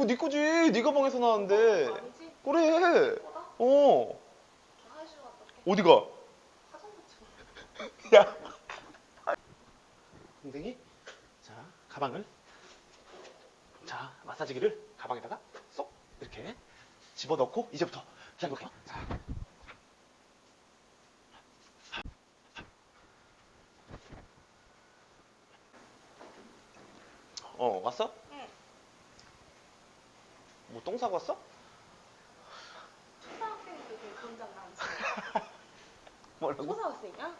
그거 네 거지. 네가 방에서 나왔는데. 아니지? 그래. 거다? 어. 화장실 갔다 올게. 어디가? 화장실 좀. 야. 동생이 자 가방을 자 마사지기를 가방에다가 쏙 이렇게 집어 넣고 이제부터 시작해볼게요. 자. 어 왔어? 똥 싸고 왔어? 초등학생도 되게 건장 많지. 뭐라고? 초등학생이야?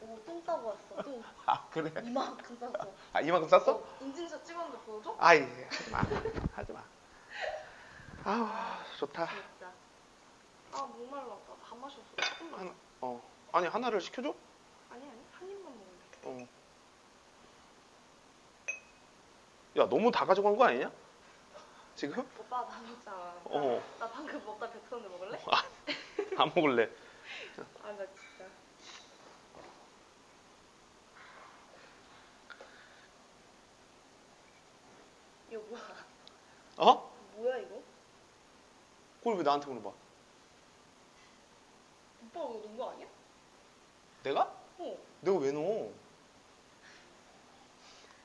오, 똥 싸고 왔어. 똥. 아 그래? 이만큼 쌌어. 아 이만큼 쌌어? 어, 인증샷 찍었는데 보여줘? 아이 하지 마 하지 마. 아우 좋다. 진짜. 아, 목말랐다. 다 마셨어. 조금만. 하나, 어 아니 하나를 시켜줘? 아니, 아니. 한 입만 먹으면 돼. 어. 야 너무 다 가져간 거 아니냐? 지금? 오빠 나 먹잖아. 어. 나 방금 먹다 뱉었는데 먹을래? 안 먹을래. 아, 나 진짜. 이거 뭐야? 어? 뭐야 이거? 그걸 왜 나한테 물어봐? 오빠 이거 넣은 거 아니야? 내가? 어. 내가 왜 넣어?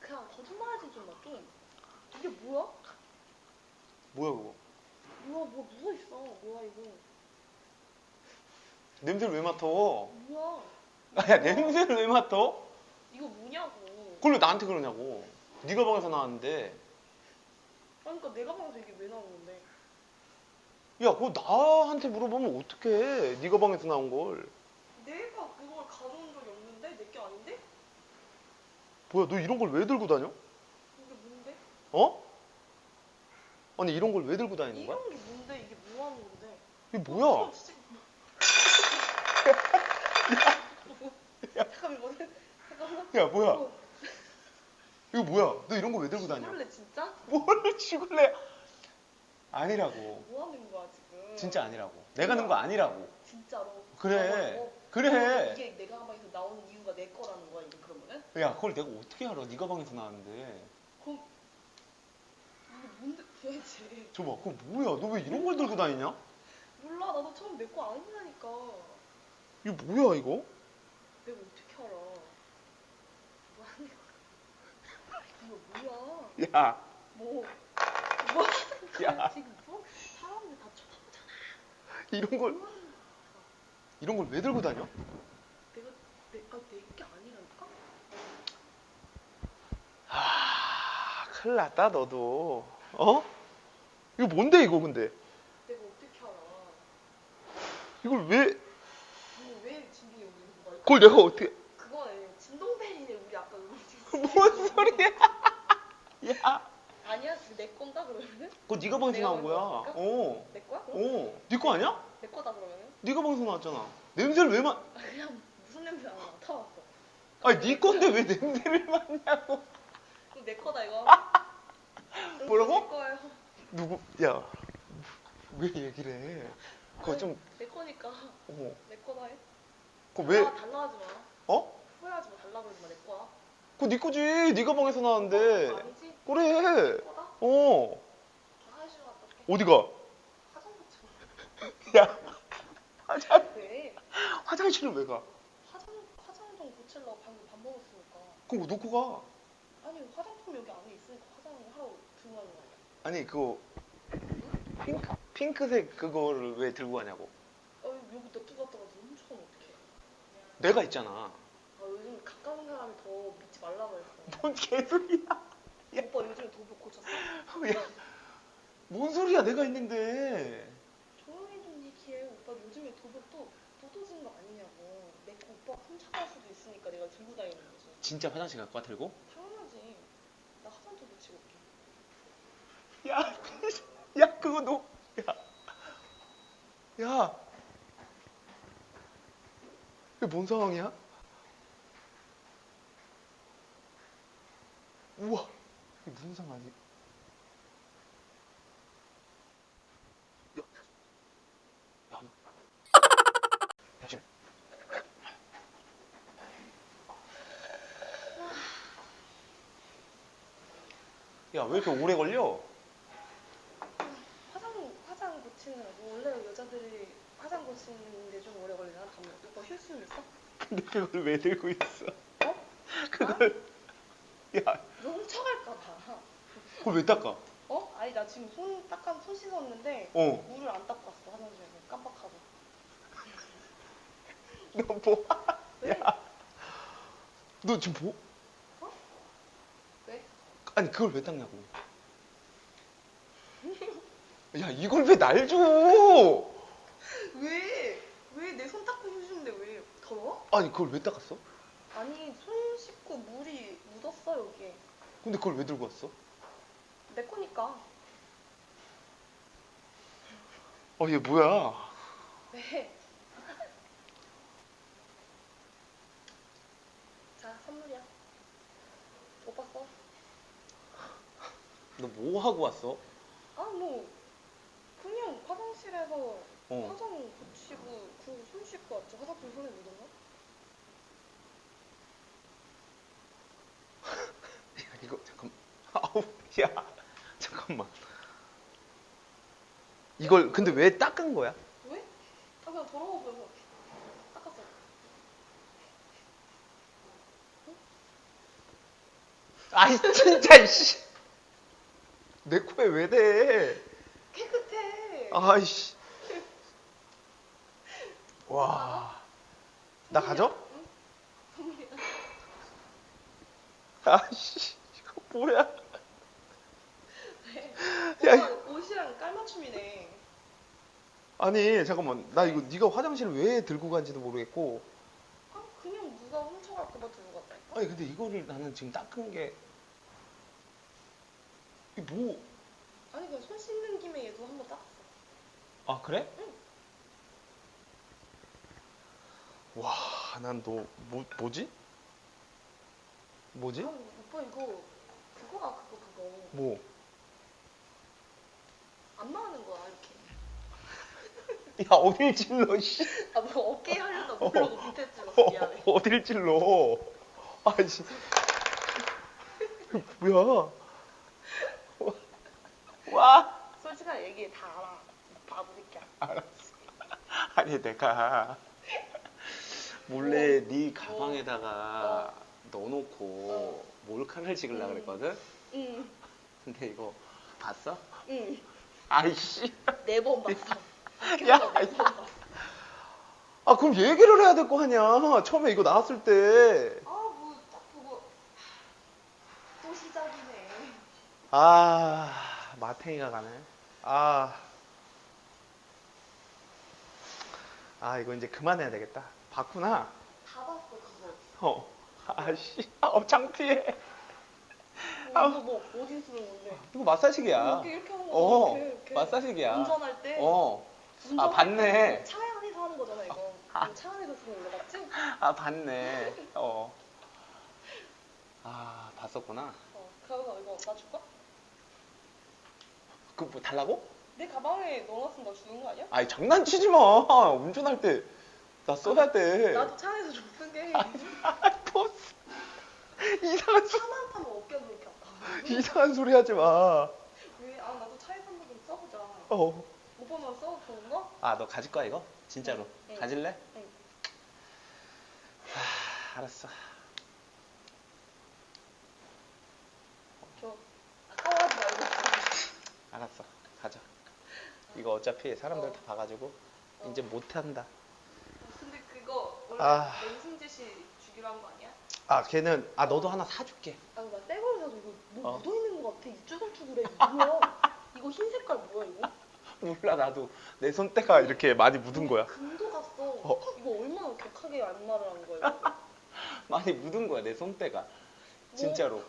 그냥 거짓말하지 좀 마, 좀. 이게 뭐야? 뭐야 그거? 뭐야, 뭐 누워 있어. 뭐야 이거? 냄새를 왜 맡아? 뭐야? 아야 냄새를 왜 맡아? 이거 뭐냐고. 그걸 왜 나한테 그러냐고. 네가 방에서 나왔는데. 그러니까 내가 방에서 이게 왜 나온 건데? 야 그거 나한테 물어보면 어떡해. 네가 방에서 나온 걸. 내가 그걸 가져온 적이 없는데 내 게 아닌데? 뭐야 너 이런 걸 왜 들고 다녀? 이게 뭔데? 어? 아니 이런 걸 왜 들고 다니는 거야? 이런 게 뭔데? 이게 뭐 하는 건데? 이게 어, 뭐야? 진짜- 잠깐만 뭐 잠깐만. 야 뭐야? 어, 이거 뭐야? 너 이런 거 왜 들고 다녀? 원래 진짜? 뭘 죽을래? 아니라고. 뭐 하는 거야 지금? 진짜 아니라고. 내가 넣은 거 아니라고. 진짜로. 그래. 어, 그래. 이게 내 가 방에서 나오는 이유가 내 거라는 거야 이게 그러면은? 야, 그걸 내가 어떻게 알아? 네가 방에서 나왔는데. 그럼 이게 뭔데 도대체? 저봐, 그거 뭐야? 너 왜 이런 걸 들고 다니냐? 몰라 나도 처음 내 거 아니라니까. 이거 뭐야, 이거? 내가 어떻게 알아? 뭐 하는 거야? 이거 뭐야? 야, 뭐? 뭐 하는 거야 야. 지금 뭐? 사람들 다 쳐다보잖아. 이런 걸, 뭐 하는 거야? 이런 걸 왜 들고 다녀? 내가 내가 내 게 아니라니까? 아, 큰일 났다, 너도. 어? 이거 뭔데, 이거 근데? 내가 어떻게 알아? 이걸 왜, 이거 왜 진동이 여기 있는 거야? 그걸 내가 어떻게, 그거네 진동벨이네 우리 아까 음식. 뭔 소리야? 야, 아니야 내 건가 그러면은? 그거 네가 방에서 내가 나온 거야. 어, 내 거야? 그럼? 어. 네거 아니야? 내 거다 그러면은? 네가 방에서 나왔잖아. 냄새를 왜 맡, 아, 그냥 무슨 냄새 안 맡아봤어. 아니, 네 건데 왜 냄새를 맡냐고. 그럼 내 거다 이거. 뭐라고? 거예요. 누구, 야, 왜 얘기를 해? 그거 좀, 내 거니까 어, 내 거다 해. 그거 왜, 달라, 달라 하지 마. 어? 후회하지 마. 달라 그러지 마. 내 거야. 그거 네 거지. 네가 방에서 나왔는데. 아니지? 그래. 내 거다? 어. 화장실 갔다 올게. 어디가? 화장실 좀. 야. 화장, 왜? 화장실은 왜 가? 화장 화장 좀 고치려고 방금 밥 먹었으니까. 그럼 뭐 놓고 가. 아니 화장품 여기 안에 있으니까 화장을 하러 거 아니야? 아니, 그거, 핑크, 핑크색 그거를 왜 들고 가냐고. 어 여기 냅두고 갔다가 훔쳐가면 어떡해? 내가 있잖아. 아 요즘 가까운 사람이 더 믿지 말라 그랬어. 뭔 개소리야. 오빠 요즘에 도복 고쳤어? 야. 뭔 소리야, 내가 있는데. 조용히 좀 얘기해. 오빠 요즘에 도복도 도도진 거 아니냐고. 내거 오빠 훔쳐갈 수도 있으니까 내가 들고 다니는 거지. 진짜 화장실 갖고 와, 들고? 당연하지. 나 화장도 붙이고 올게. 야, 야, 그거 놓, 야. 야. 이게 뭔 상황이야? 우와, 이게 무슨 상황이? 야, 야, 잠시. 야, 왜 이렇게 오래 걸려? 마시는데 좀 오래 걸리나? 담배. 오빠 힐수 있어? 근데 그걸 왜 들고 있어? 어? 그걸 야 너 훔쳐갈까 봐. 그걸 왜 닦아? 어? 아니 나 지금 손 닦아 손 씻었는데 어. 물을 안 닦고 왔어 화장실에 깜빡하고. 너 뭐? 왜? 야, 너 지금 뭐? 왜? 아니 그걸 왜 닦냐고? 야 이걸 왜 날 줘? 왜? 왜 내 손 닦고 힘주는데 왜 더러워? 아니 그걸 왜 닦았어? 아니 손 씻고 물이 묻었어 여기에. 근데 그걸 왜 들고 왔어? 내 거니까. 어 얘 뭐야? 왜? 자 선물이야. 오빠 써. 너뭐 하고 왔어? 아 뭐 그냥 화장실에서 어. 화장 붙이고 그러고 손 씻고 왔지 화장품 손에 거? 야 이거 잠깐 아우 야 잠깐만 이걸 근데 왜 닦은 거야? 왜? 아 그냥 더러워 보여서 닦았어. 아이 진짜 이씨 내 코에 왜 대? 아이씨 와 나 가져? 아이씨 이거 뭐야? 왜? 야, 오빠 옷이랑 깔맞춤이네. 아니 잠깐만 나 이거 네가 화장실 왜 들고 간지도 모르겠고 아 그냥 누가 훔쳐갈까봐 들고 갔다니까. 아니 근데 이거를 나는 지금 닦은 게 이게 뭐? 아니 그냥 손 씻는 김에 얘도 한번 닦았어. 아 그래? 응. 와, 난 너 뭐, 뭐지? 뭐지? 아 오빠 이거 그거야 그거 그거. 뭐? 안 나가는 거야 이렇게. 야 어딜 찔러 씨. 아뭐 어깨에 하려다 모르고 밑에 찔렀어 어, 미안해. 어딜 찔러? 아이씨. 뭐야? 와. 솔직하게 얘기해 다 알아. 바보 새끼야. 알았어. 아니 내가 몰래 네 가방에다가 넣어놓고 몰카를 찍으려고 음. 그랬거든. 응. 근데 이거 봤어? 응. 아이씨. 네 번 봤어. 야, 봤어. 아 그럼 얘기를 해야 될 거 아니야. 처음에 이거 나왔을 때. 아뭐 딱 보고 또 시작이네. 아 마탱이가 가네. 아. 아 이거 이제 그만해야 되겠다. 봤구나. 다 봤어 그거. 어. 아씨. 어 창피해. 어, 이거 뭐 어디 쓰는 건데? 이거 마사지기야. 이렇게 이렇게 하는 거잖아. 어. 이렇게, 이렇게. 마사지기야. 운전할 때. 어. 운전할 아, 봤네. 때차 안에서 하는 거잖아 이거. 아. 차 안에서 쓰는 거 맞지? 아 봤네. 어. 아 봤었구나. 어. 그래서 이거 나 줄까? 그뭐 달라고? 내 가방에 넣어놨으면 나 주는 거 아니야? 아니 장난치지 마. 운전할 때나 써야 돼. 나도 차 안에서 좀 쓰게. 아, 보스. 이상한 소 차만 타면 어깨가 그렇게 아파. 이상한 소리 하지 마. 왜? 아 나도 차에서 한번 좀 써보자. 어. 오빠만 써 좋은 거? 아 너 가질 거야 이거? 진짜로? 응. 가질래? 응. 하, 알았어. 줘. 아까워하지 말고. 알았어. 가자. 이거 어차피 사람들 어. 다 봐가지고 어. 이제 못한다. 근데 그거 원래 아. 맹승재 씨 주기로 한 거 아니야? 아 걔는 아 너도 하나 사줄게. 아, 나새 걸로 사서 이거 뭐 어. 묻어 있는 거 같아. 이쭈글쭈글해. 이거 뭐야? 이거 흰 색깔 뭐야, 이거? 몰라 나도 내 손때가 이렇게 많이 묻은 거야. 금도 갔어. 어. 이거 얼마나 격하게 안마를 한 거야, 이거? 많이 묻은 거야 내 손때가. 뭐? 진짜로.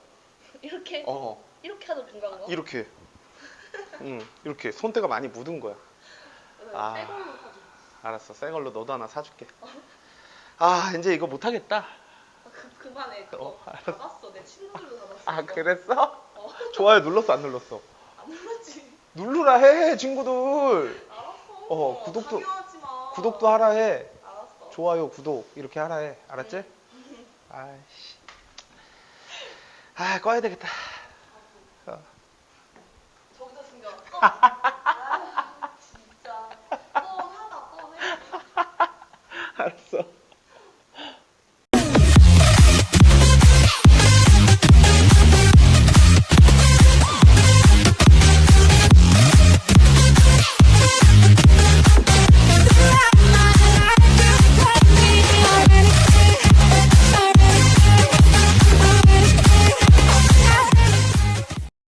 이렇게? 어 이렇게 하도 중간 거? 이렇게. 응 이렇게 손때가 많이 묻은 거야. 아. 새 걸로 사줘. 알았어 새 걸로 너도 하나 사줄게. 아 이제 이거 못하겠다. 아, 그, 그만해. 그거 어, 알았어. 받았어. 내 친구들도 받았어. 아. 그랬어? 어. 좋아요 눌렀어 안 눌렀어? 안 눌렀지. 누르라 해 친구들. 알았어. 어, 구독도- 강요하지 마. 구독도 하라 해. 알았어. 좋아요 구독 이렇게 하라 해. 알았지? 아이씨. 아 꺼야 되겠다. 아, 어. 진짜. 또 하다 또 해. 알았어.